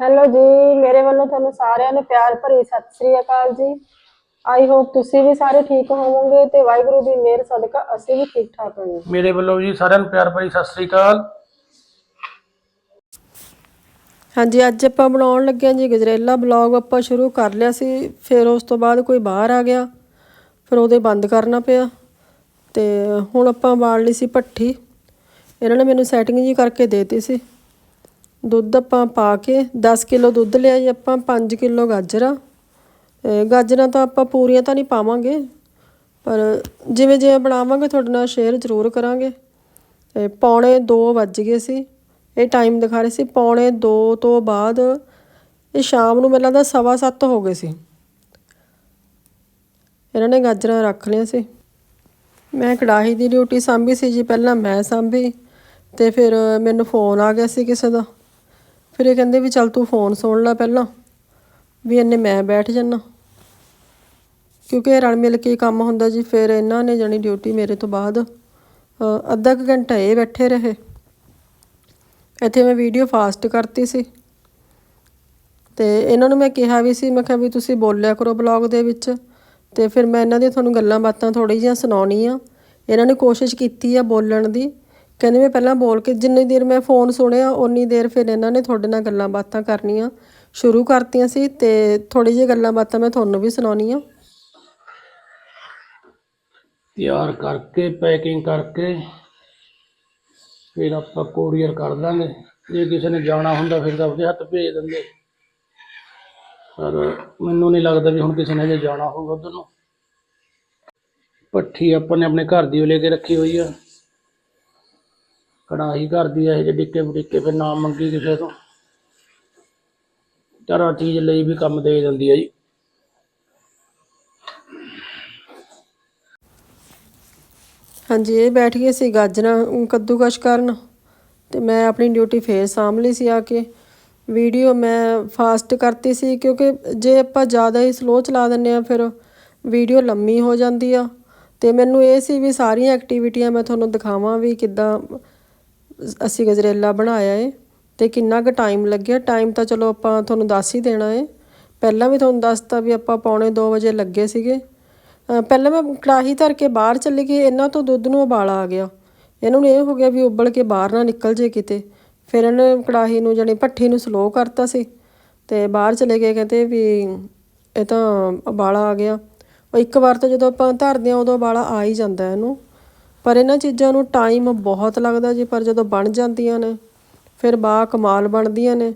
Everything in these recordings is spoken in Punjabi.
ਹੈਲੋ ਜੀ ਮੇਰੇ ਵੱਲੋਂ ਤੁਹਾਨੂੰ ਸਾਰਿਆਂ ਨੂੰ ਪਿਆਰ ਭਰੀ ਸਤਿ ਸ੍ਰੀ ਅਕਾਲ ਜੀ। ਆਈ ਹੋਪ ਤੁਸੀਂ ਵੀ ਸਾਰੇ ਠੀਕ ਹੋਵੋਗੇ ਤੇ ਵਾਹਿਗੁਰੂ ਦੀ ਮਿਹਰ ਸਦਕਾ ਅਸੀਂ ਵੀ ਠੀਕ ਠਾਕ ਹਾਂ ਮੇਰੇ ਵੱਲੋਂ ਜੀ ਸਾਰਿਆਂ ਨੂੰ ਪਿਆਰ ਭਰੀ ਸਤਿ ਸ੍ਰੀ ਅਕਾਲ। ਹਾਂਜੀ ਅੱਜ ਆਪਾਂ ਬਣਾਉਣ ਲੱਗੇ ਹਾਂ ਜੀ ਗਜਰੇਲਾ ਬਲੌਗ। ਆਪਾਂ ਸ਼ੁਰੂ ਕਰ ਲਿਆ ਸੀ ਫਿਰ ਉਸ ਤੋਂ ਬਾਅਦ ਕੋਈ ਬਾਹਰ ਆ ਗਿਆ ਫਿਰ ਉਹਦੇ ਬੰਦ ਕਰਨਾ ਪਿਆ ਤੇ ਹੁਣ ਆਪਾਂ ਬਾਲ ਲਈ ਸੀ ਭੱਠੀ। ਇਹਨਾਂ ਨੇ ਮੈਨੂੰ ਸੈਟਿੰਗ ਜੀ ਕਰਕੇ ਦੇਤੀ ਸੀ। ਦੁੱਧ ਆਪਾਂ ਪਾ ਕੇ 10 ਕਿਲੋ ਦੁੱਧ ਲਿਆ ਜੀ ਆਪਾਂ 5 ਕਿਲੋ ਗਾਜਰਾਂ। ਗਾਜਰਾਂ ਤਾਂ ਆਪਾਂ ਪੂਰੀਆਂ ਤਾਂ ਨਹੀਂ ਪਾਵਾਂਗੇ, ਪਰ ਜਿਵੇਂ ਜਿਵੇਂ ਬਣਾਵਾਂਗੇ, ਤੁਹਾਡੇ ਨਾਲ ਸ਼ੇਅਰ ਜ਼ਰੂਰ ਕਰਾਂਗੇ। ਤੇ ਪੌਣੇ 2 ਵੱਜ ਗਏ ਸੀ, ਇਹ ਟਾਈਮ ਦਿਖਾ ਰਹੇ ਸੀ, ਪੌਣੇ 2 ਤੋਂ ਬਾਅਦ ਇਹ ਸ਼ਾਮ ਨੂੰ ਮੈਨੂੰ ਲੱਗਦਾ ਸਵਾ ਸੱਤ ਹੋ ਗਏ ਸੀ। ਇਹਨਾਂ ਨੇ ਗਾਜਰਾਂ ਰੱਖ ਲਿਆ ਸੀ। ਮੈਂ ਕੜਾਹੀ ਦੀ ਡਿਊਟੀ ਸਾਂਭੀ ਸੀ ਜੀ, ਪਹਿਲਾਂ ਮੈਂ ਸਾਂਭੀ ਤੇ ਫਿਰ ਮੈਨੂੰ ਫੋਨ ਆ ਗਿਆ ਸੀ ਕਿਸੇ ਦਾ। ਫਿਰ ਇਹ ਕਹਿੰਦੇ ਵੀ ਚੱਲ ਤੂੰ ਫੋਨ ਸੁਣ ਲੈ ਪਹਿਲਾਂ, ਵੀ ਇੰਨੇ ਮੈਂ ਬੈਠ ਜਾਣਾ ਕਿਉਂਕਿ ਇਹ ਰਲ ਮਿਲ ਕੇ ਕੰਮ ਹੁੰਦਾ ਜੀ, ਫਿਰ ਇਹਨਾਂ ਨੇ ਜਾਣੀ ਡਿਊਟੀ ਮੇਰੇ ਤੋਂ ਬਾਅਦ ਅੱਧਾ ਕੁ ਘੰਟਾ ਇਹ ਬੈਠੇ ਰਹੇ। ਇੱਥੇ ਮੈਂ ਵੀਡੀਓ ਫਾਸਟ ਕਰਤੀ ਸੀ। ਤੇ ਇਹਨਾਂ ਨੂੰ ਮੈਂ ਕਿਹਾ ਵੀ ਸੀ, ਮੈਂ ਕਿਹਾ ਵੀ ਤੁਸੀਂ ਬੋਲਿਆ ਕਰੋ ਬਲੌਗ ਦੇ ਵਿੱਚ, ਤੇ ਫਿਰ ਮੈਂ ਇਹਨਾਂ ਦੀਆਂ ਤੁਹਾਨੂੰ ਗੱਲਾਂ ਬਾਤਾਂ ਥੋੜੀ ਜਿਹੀਆਂ ਸੁਣਾਉਣੀ ਆ। ਇਹਨਾਂ ਨੇ ਕੋਸ਼ਿਸ਼ ਕੀਤੀ ਆ ਬੋਲਣ ਦੀ ਕਹਿੰਦੇ ਮੈਂ ਪਹਿਲਾਂ ਬੋਲ ਕੇ ਜਿੰਨੀ ਦੇਰ ਮੈਂ ਫੋਨ ਸੁਣਿਆ, ਓਨੀ ਦੇਰ ਫਿਰ ਇਹਨਾਂ ਨੇ ਤੁਹਾਡੇ ਨਾਲ ਗੱਲਾਂ ਬਾਤਾਂ ਕਰਨੀਆਂ ਸ਼ੁਰੂ ਕਰਤੀਆਂ ਸੀ ਤੇ ਥੋੜੀ ਜਿਹੀ ਗੱਲਾਂ ਬਾਤਾਂ ਮੈਂ ਤੁਹਾਨੂੰ ਵੀ ਸੁਣਾਉਣੀ ਆ ਤਿਆਰ ਕਰਕੇ ਪੈਕਿੰਗ ਕਰਕੇ ਫਿਰ ਆਪਾਂ ਕੋਰੀਅਰ ਕਰ ਦਾਂਗੇ। ਜੇ ਕਿਸੇ ਨੇ ਜਾਣਾ ਹੁੰਦਾ ਫਿਰ ਤਾਂ ਉਹਦੇ ਹੱਥ ਭੇਜ ਦਿੰਦੇ। ਪਰ ਮੈਨੂੰ ਨਹੀਂ ਲੱਗਦਾ ਵੀ ਹੁਣ ਕਿਸੇ ਨੇ ਜੇ ਜਾਣਾ ਹੋਊਗਾ ਉਧਰ। ਨੂੰ ਪੱਠੀ ਆਪਾਂ ਨੇ ਆਪਣੇ ਘਰ ਦੀ ਓ ਲੈ ਕੇ ਰੱਖੀ ਹੋਈ ਆ। ਕੜਾਹੀ ਘਰ ਦੀ ਇਹ ਜੇ ਡਿੱਕੇ ਬੁੱਕੇ ਫਿਰ ਨਾ ਮੰਗੀ ਕਿਸੇ ਤੋਂ। ਚਾਰਾ ਚੀਜ਼ ਲਈ ਵੀ ਕੰਮ ਦੇ ਦਿੰਦੀ ਆ ਜੀ। ਹਾਂਜੀ ਇਹ ਬੈਠ ਗਏ ਸੀ ਗਾਜਰਾਂ ਅਮ, ਕੱਦੂਕਸ਼ ਕਰਨ। ਤੇ ਮੈਂ ਆਪਣੀ ਡਿਊਟੀ ਫੇਰ ਸਾਂਭ ਲਈ ਸੀ ਆ ਕੇ। ਵੀਡੀਓ ਮੈਂ ਫਾਸਟ ਕਰਤੀ ਸੀ ਕਿਉਂਕਿ ਜੇ ਆਪਾਂ ਜ਼ਿਆਦਾ ਹੀ ਸਲੋ ਚਲਾ ਦਿੰਨੇ ਆ ਫਿਰ ਵੀਡੀਓ ਲੰਮੀ ਹੋ ਜਾਂਦੀ ਆ। ਤੇ ਮੈਨੂੰ ਇਹ ਸੀ ਵੀ ਸਾਰੀਆਂ ਐਕਟੀਵਿਟੀਆਂ ਮੈਂ ਤੁਹਾਨੂੰ ਦਿਖਾਵਾਂ ਵੀ ਕਿੱਦਾਂ ਅਸੀਂ ਗਜਰੇਲਾ ਬਣਾਇਆ ਏ, ਤੇ ਕਿੰਨਾ ਕੁ ਟਾਈਮ ਲੱਗਿਆ? ਟਾਈਮ ਤਾਂ ਚਲੋ ਆਪਾਂ ਤੁਹਾਨੂੰ ਦੱਸ ਹੀ ਦੇਣਾ ਏ। ਪਹਿਲਾਂ ਵੀ ਤੁਹਾਨੂੰ ਦੱਸਤਾ ਵੀ ਆਪਾਂ ਪੌਣੇ 2 ਵਜੇ ਲੱਗੇ ਸੀਗੇ। ਪਹਿਲਾਂ ਮੈਂ ਕੜਾਹੀ ਧਰ ਕੇ ਬਾਹਰ ਚਲੀ ਗਈ, ਇਹਨਾਂ ਤੋਂ ਦੁੱਧ ਨੂੰ ਉਬਾਲਾ ਆ ਗਿਆ। ਇਹਨਾਂ ਨੂੰ ਇਹ ਹੋ ਗਿਆ ਵੀ ਉਬਲ ਕੇ ਬਾਹਰ ਨਾ ਨਿਕਲ ਜੇ ਕਿਤੇ। ਫਿਰ ਇਹਨੇ ਕੜਾਹੀ ਨੂੰ ਜਾਣੀ ਭੱਠੀ ਨੂੰ ਸਲੋ ਕਰਤਾ ਸੀ, ਤੇ ਬਾਹਰ ਚਲੇ ਗਏ, ਕਹਿੰਦੇ ਵੀ ਇਹ ਤਾਂ ਉਬਾਲਾ ਆ ਗਿਆ। ਉਹ ਇੱਕ ਵਾਰ ਤਾਂ ਜਦੋਂ ਆਪਾਂ ਧਰਦੇ ਆ ਉਦੋਂ ਉਬਾਲਾ ਆ ਹੀ ਜਾਂਦਾ ਇਹਨੂੰ। ਪਰ ਇਹਨਾਂ ਚੀਜ਼ਾਂ ਨੂੰ ਟਾਈਮ ਬਹੁਤ ਲੱਗਦਾ ਜੀ, ਪਰ ਜਦੋਂ ਬਣ ਜਾਂਦੀਆਂ ਨੇ, ਫਿਰ ਬਾ ਕਮਾਲ ਬਣਦੀਆਂ ਨੇ।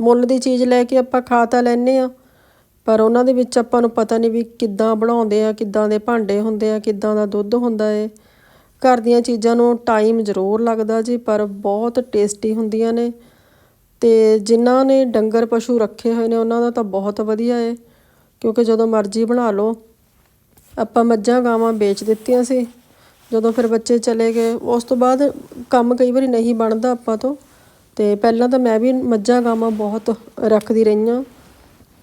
ਮੁੱਲ ਦੀ ਚੀਜ਼ ਲੈ ਕੇ ਆਪਾਂ ਖਾ ਤਾਂ ਲੈਨੇ ਆ ਪਰ ਉਹਨਾਂ ਦੇ ਵਿੱਚ ਆਪਾਂ ਨੂੰ ਪਤਾ ਨਹੀਂ ਵੀ ਕਿੱਦਾਂ ਬਣਾਉਂਦੇ ਆ, ਕਿੱਦਾਂ ਦੇ ਭਾਂਡੇ ਹੁੰਦੇ ਆ, ਕਿੱਦਾਂ ਦਾ ਦੁੱਧ ਹੁੰਦਾ ਏ। ਘਰ ਦੀਆਂ ਚੀਜ਼ਾਂ ਨੂੰ ਟਾਈਮ ਜ਼ਰੂਰ ਲੱਗਦਾ ਜੀ, ਪਰ ਬਹੁਤ ਟੇਸਟੀ ਹੁੰਦੀਆਂ ਨੇ। ਤੇ ਜਿਨ੍ਹਾਂ ਨੇ ਡੰਗਰ ਪਸ਼ੂ ਰੱਖੇ ਹੋਏ ਨੇ, ਉਹਨਾਂ ਦਾ ਤਾਂ ਬਹੁਤ ਵਧੀਆ ਏ, ਕਿਉਂਕਿ ਜਦੋਂ ਮਰਜ਼ੀ ਬਣਾ ਲਓ। ਆਪਾਂ ਮੱਝਾਂ ਗਾਵਾਂ ਵੇਚ ਦਿੱਤੀਆਂ ਸੀ। ਜਦੋਂ ਫਿਰ ਬੱਚੇ ਚਲੇ ਗਏ, ਉਸ ਤੋਂ ਬਾਅਦ ਕੰਮ ਕਈ ਵਾਰੀ ਨਹੀਂ ਬਣਦਾ ਆਪਾਂ ਤੋਂ। ਤੇ ਪਹਿਲਾਂ ਤਾਂ ਮੈਂ ਵੀ ਮੱਝਾਂ ਗਾਵਾਂ ਬਹੁਤ ਰੱਖਦੀ ਰਹੀ ਹਾਂ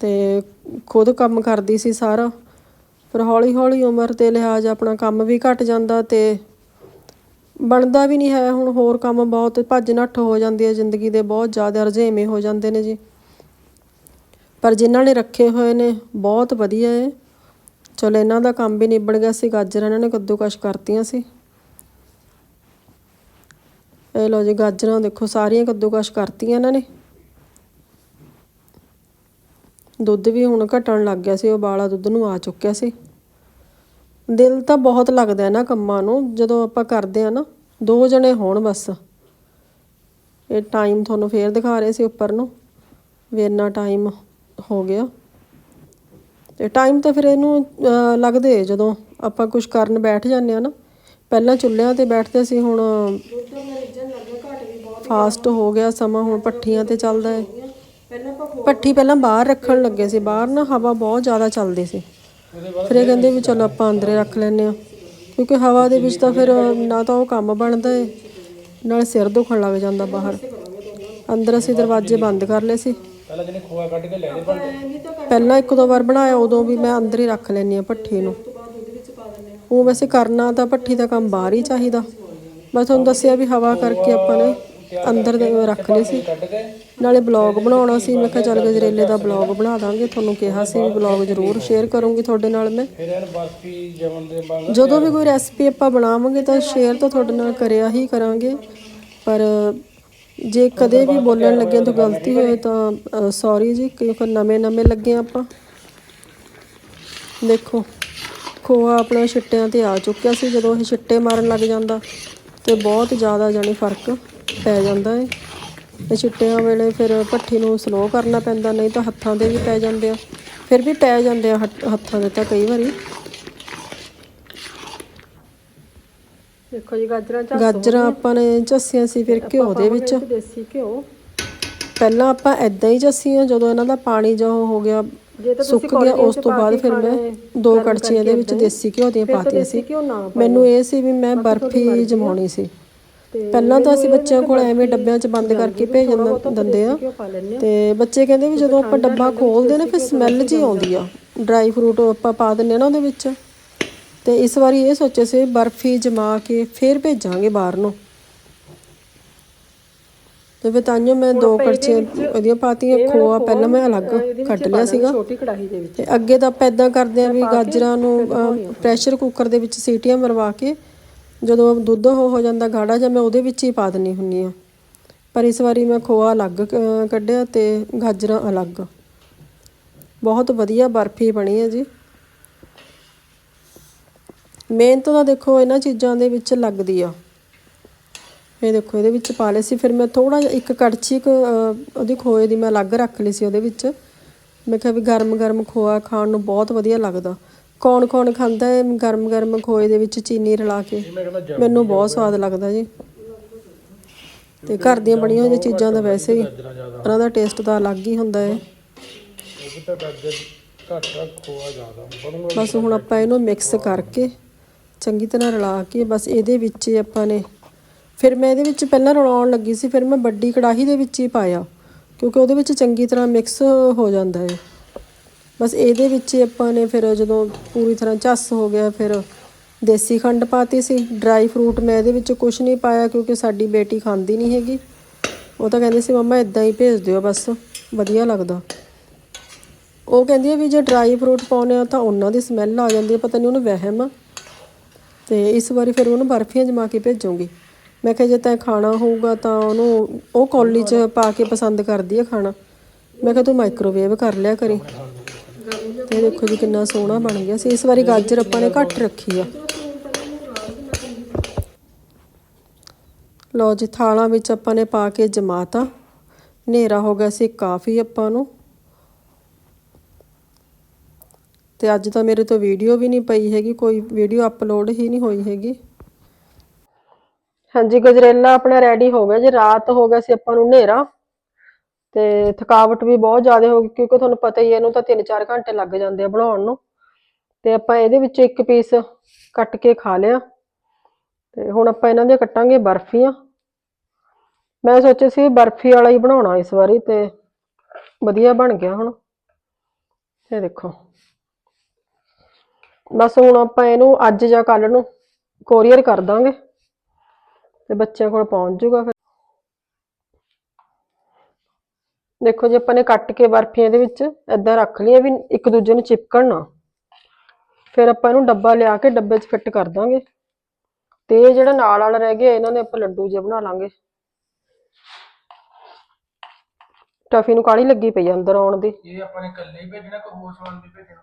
ਤੇ ਖੁਦ ਕੰਮ ਕਰਦੀ ਸੀ ਸਾਰਾ। ਪਰ ਹੌਲੀ ਹੌਲੀ ਉਮਰ ਦੇ ਲਿਹਾਜ਼ ਆਪਣਾ ਕੰਮ ਵੀ ਘਟ ਜਾਂਦਾ ਤੇ ਬਣਦਾ ਵੀ ਨਹੀਂ ਹੈ। ਹੁਣ ਹੋਰ ਕੰਮ ਬਹੁਤ ਭੱਜ ਨੱਠ ਹੋ ਜਾਂਦੀ ਹੈ ਜ਼ਿੰਦਗੀ ਦੇ, ਬਹੁਤ ਜ਼ਿਆਦਾ ਰੁਝੇਵੇਂ ਹੋ ਜਾਂਦੇ ਨੇ ਜੀ। ਪਰ ਜਿਨ੍ਹਾਂ ਨੇ ਰੱਖੇ ਹੋਏ ਨੇ, ਬਹੁਤ ਵਧੀਆ ਏ। ਚਲੋ, ਇਹਨਾਂ ਦਾ ਕੰਮ ਵੀ ਨਿਬੜ ਗਿਆ ਸੀ, ਗਾਜਰਾਂ ਇਹਨਾਂ ਨੇ ਕੱਦੂਕਸ਼ ਕਰਤੀਆਂ ਸੀ। ਇਹ ਲੋ ਜੀ, ਗਾਜਰਾਂ ਦੇਖੋ, ਸਾਰੀਆਂ ਕੱਦੂਕਸ਼ ਕਰਤੀਆਂ ਇਹਨਾਂ ਨੇ। ਦੁੱਧ ਵੀ ਹੁਣ ਘਟਣ ਲੱਗ ਗਿਆ ਸੀ, ਉਹ ਉਬਾਲਾ ਦੁੱਧ ਨੂੰ ਆ ਚੁੱਕਿਆ ਸੀ। ਦਿਲ ਤਾਂ ਬਹੁਤ ਲੱਗਦਾ ਹੈ ਨਾ ਕੰਮਾਂ ਨੂੰ, ਜਦੋਂ ਆਪਾਂ ਕਰਦੇ ਆ ਨਾ, ਦੋ ਜਣੇ ਹੋਣ ਬਸ। ਇਹ ਟਾਈਮ ਤੁਹਾਨੂੰ ਫੇਰ ਦਿਖਾ ਰਹੇ ਸੀ ਉੱਪਰ ਨੂੰ, ਵੀ ਇੰਨਾ ਟਾਈਮ ਹੋ ਗਿਆ। ਤੇ ਟਾਈਮ ਤਾਂ ਫਿਰ ਇਹਨੂੰ ਲੱਗਦੇ ਜਦੋਂ ਆਪਾਂ ਕੁਝ ਕਰਨ ਬੈਠ ਜਾਂਦੇ ਆ ਨਾ। ਪਹਿਲਾਂ ਚੁੱਲ੍ਹਿਆਂ ਤੇ ਬੈਠਦੇ ਸੀ, ਹੁਣ ਫਾਸਟ ਹੋ ਗਿਆ, ਸਮਾਂ ਹੁਣ ਪੱਠੀਆਂ ਤੇ ਚੱਲਦਾ ਹੈ। ਪੱਠੀ ਪਹਿਲਾਂ ਬਾਹਰ ਰੱਖਣ ਲੱਗੇ ਸੀ, ਬਾਹਰ ਨਾ ਹਵਾ ਬਹੁਤ ਜ਼ਿਆਦਾ ਚੱਲਦੀ ਸੀ। ਫਿਰ ਇਹ ਕਹਿੰਦੇ ਵੀ ਚਲੋ ਆਪਾਂ ਅੰਦਰੇ ਰੱਖ ਲੈਨੇ ਆ ਕਿਉਂਕਿ ਹਵਾ ਦੇ ਵਿੱਚ ਤਾਂ ਫਿਰ ਨਾ ਤਾਂ ਉਹ ਕੰਮ ਬਣਦਾ ਏ, ਨਾਲ ਸਿਰ ਦੁਖਣ ਲੱਗ ਜਾਂਦਾ ਬਾਹਰ। ਅੰਦਰ ਅਸੀਂ ਦਰਵਾਜ਼ੇ ਬੰਦ ਕਰ ਲਏ ਸੀ। ਪਹਿਲਾਂ ਜਿਹਨੇ ਖੋਆ ਕੱਢ ਕੇ ਲੈ ਦੇ ਭਾਂਡੇ ਪਹਿਲਾਂ ਇੱਕ ਦੋ ਵਾਰ ਬਣਾਇਆ ਉਦੋਂ ਵੀ ਮੈਂ ਅੰਦਰ ਹੀ ਰੱਖ ਲੈਂਦੀ ਆ ਭੱਠੀ ਨੂੰ। ਉਹ ਵੈਸੇ ਕਰਨਾ ਤਾਂ ਭੱਠੀ ਦਾ ਕੰਮ ਬਾਹਰ ਹੀ ਚਾਹੀਦਾ। ਮੈਂ ਤੁਹਾਨੂੰ ਦੱਸਿਆ ਵੀ ਹਵਾ ਕਰਕੇ ਆਪਾਂ ਨੇ ਅੰਦਰ ਦੇ ਰੱਖ ਲਏ ਸੀ। ਨਾਲੇ ਬਲੌਗ ਬਣਾਉਣਾ ਸੀ ਮੈਂ ਕਿਹਾ ਚੱਲ ਗਜਰੇਲੇ ਦਾ ਬਲੌਗ ਬਣਾ ਦਾਂਗੇ। ਤੁਹਾਨੂੰ ਕਿਹਾ ਸੀ ਵੀ ਬਲੌਗ ਜ਼ਰੂਰ ਸ਼ੇਅਰ ਕਰੂੰਗੀ ਤੁਹਾਡੇ ਨਾਲ ਮੈਂ। ਜਦੋਂ ਵੀ ਕੋਈ ਰੈਸਪੀ ਆਪਾਂ ਬਣਾਵਾਂਗੇ ਤਾਂ ਸ਼ੇਅਰ ਤਾਂ ਤੁਹਾਡੇ ਨਾਲ ਕਰਿਆ ਹੀ ਕਰਾਂਗੇ। ਪਰ ਜੇ ਕਦੇ ਵੀ ਬੋਲਣ ਲੱਗੇ ਤਾਂ ਗਲਤੀ ਹੋਏ ਤਾਂ ਸੌਰੀ ਜੀ ਕਿਉਂਕਿ ਨਵੇਂ ਨਵੇਂ ਲੱਗੇ ਹਾਂ ਆਪਾਂ। ਦੇਖੋ, ਖੋਆ ਆਪਣਾ ਛਿੱਟਿਆਂ ਤੇ ਆ ਚੁੱਕਿਆ ਸੀ, ਜਦੋਂ ਇਹ ਛਿੱਟੇ ਮਾਰਨ ਲੱਗ ਜਾਂਦਾ, ਤੇ ਬਹੁਤ ਜ਼ਿਆਦਾ ਜਾਣੀ ਫ਼ਰਕ ਪੈ ਜਾਂਦਾ ਹੈ ਤੇ ਛਿੱਟਿਆਂ ਵੇਲੇ ਫਿਰ ਭੱਠੀ ਨੂੰ ਸਲੋ ਕਰਨਾ ਪੈਂਦਾ, ਨਹੀਂ ਤਾਂ ਹੱਥਾਂ ਦੇ ਵੀ ਪੈ ਜਾਂਦੇ ਆ। ਫਿਰ ਵੀ ਪੈ ਜਾਂਦੇ ਆ ਹੱਥ- ਹੱਥਾਂ ਦੇ ਤਾਂ ਕਈ ਵਾਰੀ। ਦੇਖੋ ਜੀ ਗਾਜਰਾਂ ਝੱਸ ਗਾਜਰਾਂ ਆਪਾਂ ਨੇ ਝੱਸੀਆਂ ਸੀ ਫਿਰ ਘਿਓ ਦੇ ਵਿੱਚ। ਦੇਸੀ ਘਿਓ। ਪਹਿਲਾਂ ਆਪਾਂ ਐਦਾਂ ਹੀ ਝੱਸੀਆਂ ਜਦੋਂ ਇਹਨਾਂ ਦਾ ਪਾਣੀ ਜੋ ਹੋ ਗਿਆ ਸੁੱਕ ਗਿਆ ਉਸ ਤੋਂ ਬਾਅਦ ਫਿਰ ਮੈਂ ਦੋ ਕੜਛੀਆਂ ਦੇ ਵਿੱਚ ਦੇਸੀ ਘਿਓ ਦੀਆਂ ਪਾਤੀਆਂ ਸੀ। ਮੈਨੂੰ ਇਹ ਸੀ ਵੀ ਮੈਂ ਬਰਫੀ ਜਮਾਉਣੀ ਸੀ। ਪਹਿਲਾਂ ਤਾਂ ਅਸੀਂ ਬੱਚਿਆਂ ਕੋਲ ਐਵੇਂ ਡੱਬਿਆਂ 'ਚ ਬੰਦ ਕਰਕੇ ਭੇਜ ਦਿੰਦਾ- ਆ। ਤੇ ਬੱਚੇ ਕਹਿੰਦੇ ਵੀ ਜਦੋਂ ਆਪਾਂ ਡੱਬਾ ਖੋਲਦੇ ਨਾ ਫਿਰ ਸਮੈਲ ਜੀ ਆਉਂਦੀ ਆ। ਡਰਾਈ ਫਰੂਟ ਆਪਾਂ ਪਾ ਦਿੰਦੇ ਆ ਨਾ ਉਹਦੇ ਵਿੱਚ। ਤੇ ਇਸ ਵਾਰੀ ਇਹ ਸੋਚਿਆ ਸੀ ਬਰਫੀ ਜਮਾ ਕੇ ਫਿਰ ਭੇਜਾਂਗੇ ਬਾਹਰ ਨੂੰ। ਤੇ ਤਾਂਹੀਓ ਮੈਂ ਦੋ ਕੜਛੀਆਂ ਉਹਦੀਆਂ ਪਾਤੀਆਂ ਖੋਆ ਪਹਿਲਾਂ ਮੈਂ ਅਲੱਗ ਕੱਢ ਲਿਆ ਸੀਗਾ। ਛੋਟੀ ਕੜਾਹੀ ਦੇ ਵਿੱਚ। ਤੇ ਅੱਗੇ ਤਾਂ ਆਪਾਂ ਇਦਾਂ ਕਰਦੇ ਆਂ ਵੀ ਗਾਜਰਾਂ ਨੂੰ ਪ੍ਰੈਸ਼ਰ ਕੁੱਕਰ ਦੇ ਵਿੱਚ ਸੀਟੀਆਂ ਮਰਵਾ ਕੇ ਜਦੋਂ ਦੁੱਧ ਹੋ ਹੋ ਜਾਂਦਾ ਗਾੜਾ ਜਾਂ ਮੈਂ ਉਹਦੇ ਵਿੱਚ ਹੀ ਪਾ ਦਿੰਨੀ ਹੁੰਨੀ ਆ ਪਰ ਇਸ ਵਾਰੀ ਮੈਂ ਖੋਆ ਅਲੱਗ ਕੱਢਿਆ ਤੇ ਗਾਜਰਾਂ ਅਲੱਗ। ਬਹੁਤ ਵਧੀਆ ਬਰਫੀ ਬਣੀ ਹੈ ਜੀ। ਮਿਹਨਤ ਤਾਂ ਦੇਖੋ ਇਹਨਾਂ ਚੀਜ਼ਾਂ ਦੇ ਵਿੱਚ ਲੱਗਦੀ ਆ। ਇਹ ਦੇਖੋ ਇਹਦੇ ਵਿੱਚ ਪਾ ਲਏ ਸੀ। ਫਿਰ ਮੈਂ ਥੋੜਾ ਜਿਹਾ ਇੱਕ ਕੜਛੀ ਉਹਦੀ ਖੋਏ ਦੀ ਮੈਂ ਅਲੱਗ ਰੱਖ ਲਈ ਸੀ ਉਹਦੇ ਵਿੱਚ। ਮੈਂ ਕਿਹਾ ਵੀ ਗਰਮ ਗਰਮ ਖੋਆ ਖਾਣ ਨੂੰ ਬਹੁਤ ਵਧੀਆ ਲੱਗਦਾ। ਕੌਣ ਕੌਣ ਖਾਂਦਾ ਹੈ ਗਰਮ ਗਰਮ ਖੋਏ ਦੇ ਵਿੱਚ ਚੀਨੀ ਰਲਾ ਕੇ? ਮੈਨੂੰ ਬਹੁਤ ਸਵਾਦ ਲੱਗਦਾ ਜੀ। ਤੇ ਘਰ ਦੀਆਂ ਬਣੀਆਂ ਹੋਈਆਂ ਚੀਜ਼ਾਂ ਦਾ ਵੈਸੇ ਹੀ ਉਹਨਾਂ ਦਾ ਟੇਸਟ ਤਾਂ ਅਲੱਗ ਹੀ ਹੁੰਦਾ ਹੈ। ਬਸ ਹੁਣ ਆਪਾਂ ਇਹਨੂੰ ਮਿਕਸ ਕਰਕੇ ਚੰਗੀ ਤਰ੍ਹਾਂ ਰਲਾ ਕੇ ਬਸ ਇਹਦੇ ਵਿੱਚ ਹੀ ਆਪਾਂ ਨੇ ਫਿਰ ਮੈਂ ਇਹਦੇ ਵਿੱਚ ਪਹਿਲਾਂ ਰਲਾਉਣ ਲੱਗੀ ਸੀ, ਫਿਰ ਮੈਂ ਵੱਡੀ ਕੜਾਹੀ ਦੇ ਵਿੱਚ ਹੀ ਪਾਇਆ, ਕਿਉਂਕਿ ਉਹਦੇ ਵਿੱਚ ਚੰਗੀ ਤਰ੍ਹਾਂ ਮਿਕਸ ਹੋ ਜਾਂਦਾ ਹੈ। ਬਸ ਇਹਦੇ ਵਿੱਚ ਆਪਾਂ ਨੇ ਫਿਰ ਜਦੋਂ ਪੂਰੀ ਤਰ੍ਹਾਂ ਝੱਸ ਹੋ ਗਿਆ, ਫਿਰ ਦੇਸੀ ਖੰਡ ਪਾਤੀ ਸੀ ਡਰਾਈ ਫਰੂਟ ਮੈਂ ਇਹਦੇ ਵਿੱਚ ਕੁਝ ਨਹੀਂ ਪਾਇਆ, ਕਿਉਂਕਿ ਸਾਡੀ ਬੇਟੀ ਖਾਂਦੀ ਨਹੀਂ ਹੈਗੀ। ਉਹ ਤਾਂ ਕਹਿੰਦੀ ਸੀ, ਮੰਮਾ ਇਦਾਂ ਹੀ ਭੇਜ ਦਿਓ, ਬਸ ਵਧੀਆ ਲੱਗਦਾ। ਉਹ ਕਹਿੰਦੀ ਹੈ ਵੀ ਜੇ ਡਰਾਈ ਫਰੂਟ ਪਾਉਨੇ ਆ ਤਾਂ ਉਹਨਾਂ ਦੀ ਸਮੈਲ ਆ ਜਾਂਦੀ ਹੈ ਪਤਾ ਨਹੀਂ ਉਹਨੂੰ ਵਹਿਮ ਆ। ਤੇ ਇਸ ਵਾਰੀ ਫਿਰ ਉਹਨੂੰ ਬਰਫੀਆਂ ਜਮਾ ਕੇ ਭੇਜੂੰਗੀ। ਮੈਂ ਕਿਹਾ ਜੇ ਤੈਂ ਖਾਣਾ ਹੋਊਗਾ ਤਾਂ ਉਹਨੂੰ ਉਹ ਕੌਲੀ 'ਚ ਪਾ ਕੇ ਪਸੰਦ ਕਰਦੀ ਆ ਖਾਣਾ। ਮੈਂ ਕਿਹਾ ਤੂੰ ਮਾਈਕ੍ਰੋਵੇਵ ਕਰ ਲਿਆ ਕਰੀ। ਤੇ ਦੇਖੋ ਜੀ ਕਿੰਨਾ ਸੋਹਣਾ ਬਣ ਗਿਆ ਸੀ। ਇਸ ਵਾਰੀ ਗਾਜਰ ਆਪਾਂ ਨੇ ਘੱਟ ਰੱਖੀ ਆ। ਲਓ ਜੀ, ਥਾਲਾਂ ਵਿੱਚ ਆਪਾਂ ਨੇ ਪਾ ਕੇ ਜਮਾਤਾ। ਹਨੇਰਾ ਹੋ ਗਿਆ ਸੀ ਕਾਫੀ ਆਪਾਂ ਨੂੰ। ਤੇ ਅੱਜ ਤਾਂ ਮੇਰੇ ਤੋਂ ਵੀਡੀਓ ਵੀ ਨਹੀਂ ਪਈ ਹੈਗੀ, ਕੋਈ ਵੀਡੀਓ ਅਪਲੋਡ ਹੀ ਨਹੀਂ ਹੋਈ ਹੈਗੀ। ਹਾਂਜੀ, ਗਜਰੇਲਾ ਆਪਣਾ ਰੈਡੀ ਹੋ ਗਿਆ ਜੀ, ਰਾਤ ਹੋ ਗਿਆ ਸੀ ਆਪਾਂ ਨੂੰ ਹਨੇਰਾ। ਤੇ ਥਕਾਵਟ ਵੀ ਬਹੁਤ ਜ਼ਿਆਦਾ ਹੋ ਗਈ, ਕਿਉਂਕਿ ਤੁਹਾਨੂੰ ਪਤਾ ਹੀ ਹੈ, ਇਹਨੂੰ ਤਾਂ 3-4 ਘੰਟੇ ਲੱਗ ਜਾਂਦੇ ਆ ਬਣਾਉਣ ਨੂੰ। ਤੇ ਆਪਾਂ ਇਹਦੇ ਵਿੱਚ ਇੱਕ ਪੀਸ ਕੱਟ ਕੇ ਖਾ ਲਿਆ। ਤੇ ਹੁਣ ਆਪਾਂ ਇਹਨਾਂ ਦੀਆਂ ਕੱਟਾਂਗੇ ਬਰਫੀਆਂ। ਮੈਂ ਸੋਚਿਆ ਸੀ ਬਰਫੀ ਵਾਲਾ ਹੀ ਬਣਾਉਣਾ ਇਸ ਵਾਰੀ, ਤੇ ਵਧੀਆ ਬਣ ਗਿਆ ਹੁਣ। ਇਹ ਦੇਖੋ। ਬਸ ਹੁਣ ਆਪਾਂ ਇਹਨੂੰ ਅੱਜ ਜਾਂ ਕੱਲ ਨੂੰ ਕੋਰੀਅਰ ਕਰ ਦਾਂਗੇ ਤੇ ਬੱਚਿਆਂ ਕੋਲ ਪਹੁੰਚ ਜਾਊਗਾ ਫਿਰ। ਦੇਖੋ ਜੀ, ਆਪਾਂ ਨੇ ਕੱਟ ਕੇ ਬਰਫੀਆਂ ਦੇ ਵਿੱਚ ਏਦਾਂ ਰੱਖ ਲਈਆਂ ਵੀ ਇੱਕ ਦੂਜੇ ਨੂੰ ਚਿਪਕਣ ਨਾ। ਫਿਰ ਆਪਾਂ ਇਹਨੂੰ ਡੱਬਾ ਲਿਆ ਕੇ ਡੱਬੇ 'ਚ ਫਿੱਟ ਕਰ ਦਾਂਗੇ। ਤੇ ਇਹ ਜਿਹੜਾ ਨਾਲ ਵਾਲਾ ਰਹਿ ਗਿਆ, ਇਹਨਾਂ ਨੇ ਆਪਾਂ ਲੱਡੂ ਜਿਹਾ ਬਣਾ ਲਾਂਗੇ। ਟਫੀ ਨੂੰ ਕਾਹਲੀ ਲੱਗੀ ਪਈ ਆ ਅੰਦਰ ਆਉਣ ਦੀ। ਇਹ ਆਪਾਂ ਨੇ ਇਕੱਲੇ ਹੀ ਭੇਜਣਾ, ਕੋਈ ਹੋਰ ਸਮਾਨ ਵੀ ਭੇਜਣਾ?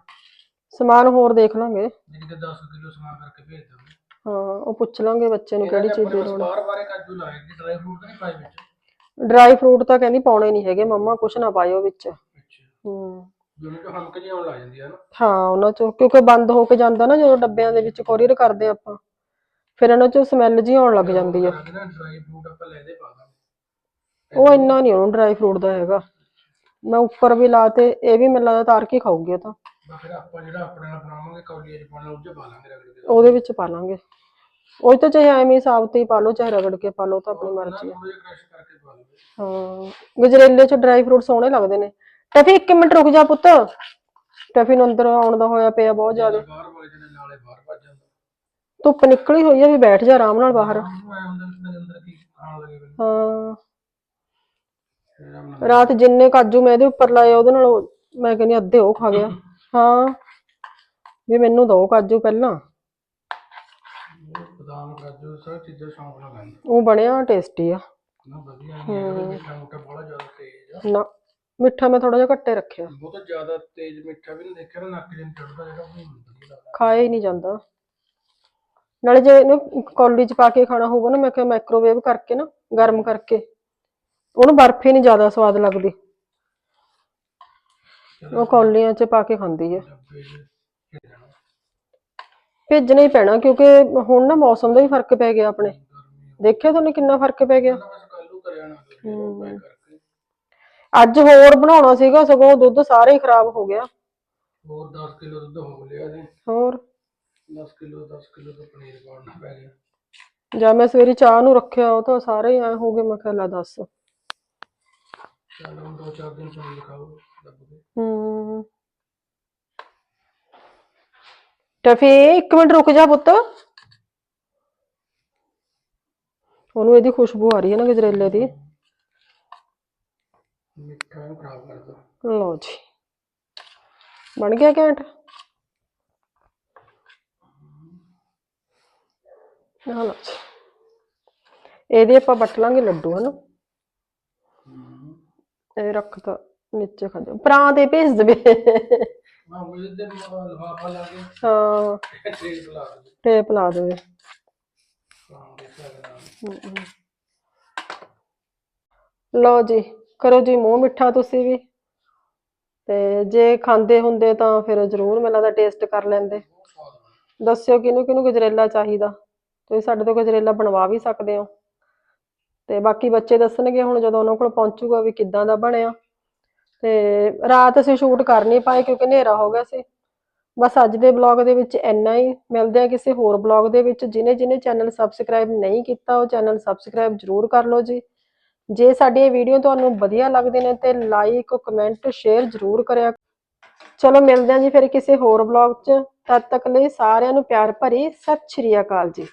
ਸਮਾਨ ਹੋਰ ਦੇਖ ਲਾਂਗੇ। ਜਿਹੜੀ ਕਿ 10 ਕਿਲੋ ਸਮਾਨ ਕਰਕੇ ਭੇਜ ਦਾਂਗੇ। ਹਾਂ ਉਹ ਪੁੱਛ ਲਾਂਗੇ ਬੱਚੇ ਨੂੰ ਕਿਹੜੀ ਚੀਜ਼ ਦੀ ਲੋੜ ਬਾਰ ਬਾਰੇ ਕਾਜੂ ਲਾਏ ਜੀ ਡਰਾਈ ਫਰੂਟ ਤਾਂ ਨਹੀਂ ਪਾਏ ਵਿੱਚ? ਡਰਾਈ ਫਰੂਟ ਤਾਂ ਕਹਿੰਦੀ ਪਾਉਣੇ ਨਹੀਂ ਹੈਗੇ ਮੰਮਾ ਕੁਛ ਨਾ ਪਾਇਓ ਵਿੱਚ। ਹੂੰ। ਜਿਵੇਂ ਕਿ ਹਮਕ ਜਿਹੀ ਆਉਣ ਲੱਗ ਜਾਂਦੀ ਹੈ ਨਾ। ਹਾਂ ਉਹਨਾਂ ਚੋਂ ਕਿਉਂਕਿ ਬੰਦ ਹੋ ਕੇ ਜਾਂਦਾ ਨਾ ਜਦੋਂ ਡੱਬਿਆਂ ਦੇ ਵਿੱਚ ਕੋਰੀਅਰ ਕਰਦੇ ਆਪਾਂ। ਫਿਰ ਇਹਨਾਂ ਚੋਂ ਸਮੈਲ ਜੀ ਆਉਣ ਲੱਗ ਜਾਂਦੀ ਨਾ ਡਰਾਈ ਫਰੂਟ ਆਪਾਂ ਲੈ ਦੇ ਪਾ ਦਾਂਗੇ। ਉਹ ਇੰਨਾ ਨਹੀਂ ਉਹਨੂੰ ਡਰਾਈ ਫਰੂਟ ਦਾ ਹੈਗਾ। ਮੈਂ ਉੱਪਰ ਵੀ ਲਾਤੇ ਇਹ ਵੀ ਮੈਨੂੰ ਲੱਗਦਾ ਤਾਰ ਕੇ ਖਾਊਗੀ ਤਾਂ। ਬਸ ਫਿਰ ਆਪਾਂ ਜਿਹੜਾ ਆਪਣੇ ਨਾਲ ਬਣਾਵਾਂਗੇ ਕੌਲੀ 'ਚ ਪਾਉਣਾ ਉਹ 'ਚ ਪਾ ਲਾਂਗੇ ਰਗੜ ਕੇ। ਉਹਦੇ ਵਿੱਚ ਪਾ ਲਾਂਗੇ। ਉਹ ਤਾਂ ਚਾਹੇ ਐਵੇਂ ਹੀ ਸਾਬਤ ਹੀ ਪਾ ਲਓ ਚਾਹੇ ਰਗੜ ਕੇ ਪਾ ਲਓ ਤਾਂ ਆਪਣੀ ਮਰਜ਼ੀ ਆ ਥੋੜਾ ਜਿਹਾ ਕ੍ਰਸ਼ ਕਰਕੇ ਪਾ ਲਾਂਗੇ ਹਾਂ ਗਜਰੇਲੇ ਚ ਡਰਾਈ ਫਰੂਟ ਸੋਹਣੇ ਲੱਗਦੇ ਨੇ। ਟਫੀ ਇੱਕ ਮਿੰਟ ਰੁਕ ਜਾ ਪੁੱਤ। ਟਫੀ ਨੂੰ ਅੰਦਰ ਆਉਣ ਦਾ ਹੋਇਆ ਪਿਆ ਬਹੁਤ ਜ਼ਿਆਦਾ। ਬਾਹਰ ਵਾਲੇ ਜਿਹੜੇ ਨਾਲੇ ਬਾਹਰ ਭੱਜ ਜਾਂਦਾ। ਧੁੱਪ ਨਿਕਲੀ ਹੋਈ ਆ ਵੀ ਬੈਠ ਜਾ ਆਰਾਮ ਨਾਲ ਬਾਹਰ। ਉਹਨੂੰ ਐ ਹੁੰਦਾ ਵੀ ਮੇਰੇ ਅੰਦਰ ਕੀ ਖਾਣ ਲੱਗੇ ਫਿਰ ਹਾਂ। ਰਾਤ ਜਿੰਨੇ ਕਾਜੂ ਮੈਂ ਇਹਦੇ ਉੱਪਰ ਲਾਏ ਉਹਦੇ ਨਾਲ ਉਹ- ਮੈਂ ਕਹਿੰਦੀ ਅੱਧੇ ਉਹ ਖਾ ਗਿਆ। ਹਾਂ। ਵੀ ਮੈਨੂੰ ਦੋ ਕਾਜੂ ਪਹਿਲਾਂ। ਉਹ ਬਦਾਮ ਕਾਜੂ ਸਭ ਚੀਜ਼ਾਂ ਸ਼ੌਂਕ ਨਾਲ ਖਾਂਦਾ। ਉਹ ਬਣਿਆ ਟੇਸਟੀ ਆ। ਨਾ ਵਧੀਆ ਨਹੀਂ ਹੈ। ਮਿੱਠਾ ਮੁੱਠਾ ਬੜਾ ਜ਼ਿਆਦਾ ਤੇਜ਼ ਆ। ਨਾ ਮਿੱਠਾ ਮੈਂ ਥੋੜਾ ਜਿਹਾ ਘੱਟੇ ਰੱਖਿਆ। ਬਹੁਤ ਜ਼ਿਆਦਾ ਤੇਜ਼ ਮਿੱਠਾ ਵੀ ਨਹੀਂ ਦੇਖਿਆ ਨਾ ਨੱਕ ਜਿਹਾ ਚੜਦਾ ਜਿਹੜਾ ਉਹ ਖਾਇਆ ਹੀ ਨਹੀਂ ਜਾਂਦਾ। ਨਾਲੇ ਜੇ ਇਹਨੂੰ ਕੌਲੀ ਚ ਪਾ ਕੇ ਖਾਣਾ ਹੋਊਗਾ ਨਾ ਮੈਂ ਕਿਹਾ ਮਾਈਕ੍ਰੋਵੇਵ ਕਰਕੇ ਨਾ ਗਰਮ ਕਰਕੇ ਉਹਨੂੰ ਬਰਫੀ ਨਹੀਂ ਜ਼ਿਆਦਾ ਸਵਾਦ ਲੱਗਦੀ। ਉਹ ਕੌਲੀਆਂ ਚ ਪਾ ਕੇ ਖਾਂਦੀ ਹੈ ਭੇਜਣਾ ਹੀ ਪੈਣਾ ਕਿਉਂਕਿ ਹੁਣ ਨਾ ਮੌਸਮ ਦਾ ਵੀ ਫ਼ਰਕ ਪੈ ਗਿਆ ਆਪਣੇ। ਦੇਖਿਆ ਤੁਹਾਨੂੰ ਕਿੰਨਾ ਫ਼ਰਕ ਪੈ ਗਿਆ? ਅੱਜ ਹੋਰ ਬਣਾਉਣਾ ਸੀਗਾ ਸਗੋਂ ਦੁੱਧ ਸਾਰੇ ਹੀ ਖਰਾਬ ਹੋ ਗਿਆ। ਹੋਰ 10 ਕਿਲੋ ਦੁੱਧ ਹੋ ਲਿਆ ਤੇ ਹੋਰ? 10 ਕਿਲੋ 10 ਕਿਲੋ ਦਾ ਪਨੀਰ ਪਾਉਣਾ ਪੈ ਗਿਆ। ਜਾਂ ਮੈਂ ਸਵੇਰੇ ਚਾਹ ਨੂੰ ਰੱਖਿਆ ਉਹ ਤਾਂ ਸਾਰੇ ਹੀ ਐ ਹੋ ਗਏ ਮੈਂ ਕਿਹਾ ਲੈ ਦੱਸ। ਚੱਲ ਹੁਣ ਦੋ ਚਾਰ ਦਿਨ ਪਨੀਰ ਖਾਓ। ਹੂੰ। ਟਫੀ ਇੱਕ ਮਿੰਟ ਰੁਕ ਜਾ ਪੁੱਤ। ਉਹਨੂੰ ਇਹਦੀ ਖੁਸ਼ਬੂ ਆ ਰਹੀ ਹੈ ਨਾ ਗਜਰੇਲੇ ਦੀ। ਮਿੱਠਾ ਨੂੰ ਖਰਾਬ ਕਰ ਦੋ। ਲਓ ਜੀ। ਬਣ ਗਿਆ ਘੈਂਟ। ਲਓ ਜੀ। ਇਹਦੇ ਆਪਾਂ ਵੱਟ ਲਾਂਗੇ ਲੱਡੂ ਹਨਾ? ਇਹ ਰੱਖ ਤਾ ਨੀਚੇ ਖਾ ਜਾ ਪਰਾਂ ਤੇ ਭੇਜ ਦੇਵੇ। ਹਾਂ ਉਹ ਤੇ ਲਫਾਫਾ ਲਾ ਕੇ ਹਾਂ। ਟ੍ਰੇਨ ਲਾ ਦੇ ਟੇਪ ਲਾ ਦੇਵੇ। ਲਓ ਜੀ ਕਰੋ ਜੀ ਮੂੰਹ ਮਿੱਠਾ ਤੁਸੀਂ ਵੀ। ਤੇ ਜੇ ਖਾਂਦੇ ਹੁੰਦੇ ਤਾਂ ਫਿਰ ਜ਼ਰੂਰ ਮੈਨੂੰ ਲੱਗਦਾ ਟੇਸਟ ਕਰ ਲੈਂਦੇ। ਦੱਸਿਓ ਕਿਹਨੂੰ ਕਿਹਨੂੰ ਗਜਰੇਲਾ ਚਾਹੀਦਾ। ਤੁਸੀਂ ਸਾਡੇ ਤੋਂ ਗਜਰੇਲਾ ਬਣਵਾ ਵੀ ਸਕਦੇ ਹੋ। ਤੇ ਬਾਕੀ ਬੱਚੇ ਦੱਸਣਗੇ ਹੁਣ ਜਦੋਂ ਉਹਨਾਂ ਕੋਲ ਪਹੁੰਚੂਗਾ ਵੀ ਕਿੱਦਾਂ ਦਾ ਬਣਿਆ। ਤੇ ਰਾਤ ਅਸੀਂ ਸ਼ੂਟ ਕਰ ਨਹੀਂ ਪਾਏ ਕਿਉਂਕਿ ਹਨੇਰਾ ਹੋ ਗਿਆ ਸੀ। ਬਸ ਅੱਜ ਦੇ ਬਲੌਗ ਦੇ ਵਿੱਚ ਇੰਨਾ ਹੀ। ਮਿਲਦੇ ਆ ਕਿਸੇ ਹੋਰ ਬਲੌਗ ਦੇ ਵਿੱਚ। ਜਿਨੇ ਜਿਨੇ ਚੈਨਲ ਸਬਸਕ੍ਰਾਈਬ ਨਹੀਂ ਕੀਤਾ, ਉਹ ਚੈਨਲ ਸਬਸਕ੍ਰਾਈਬ ਜ਼ਰੂਰ ਕਰ ਲਓ ਜੀ। ਜੇ ਸਾਡੀ ਇਹ ਵੀਡੀਓ ਤੁਹਾਨੂੰ ਵਧੀਆ ਲੱਗਦੇ ਨੇ ਤੇ ਲਾਈਕ ਕਮੈਂਟ ਸ਼ੇਅਰ ਜ਼ਰੂਰ ਕਰਿਆ ਚਲੋ ਮਿਲਦੇ ਹਾਂ ਜੀ ਫਿਰ ਕਿਸੇ ਹੋਰ ਬਲੌਗ 'ਚ। ਤਦ ਤੱਕ ਲਈ ਸਾਰਿਆਂ ਨੂੰ ਪਿਆਰ ਭਰੀ ਸਤਿ ਸ਼੍ਰੀ ਅਕਾਲ ਜੀ।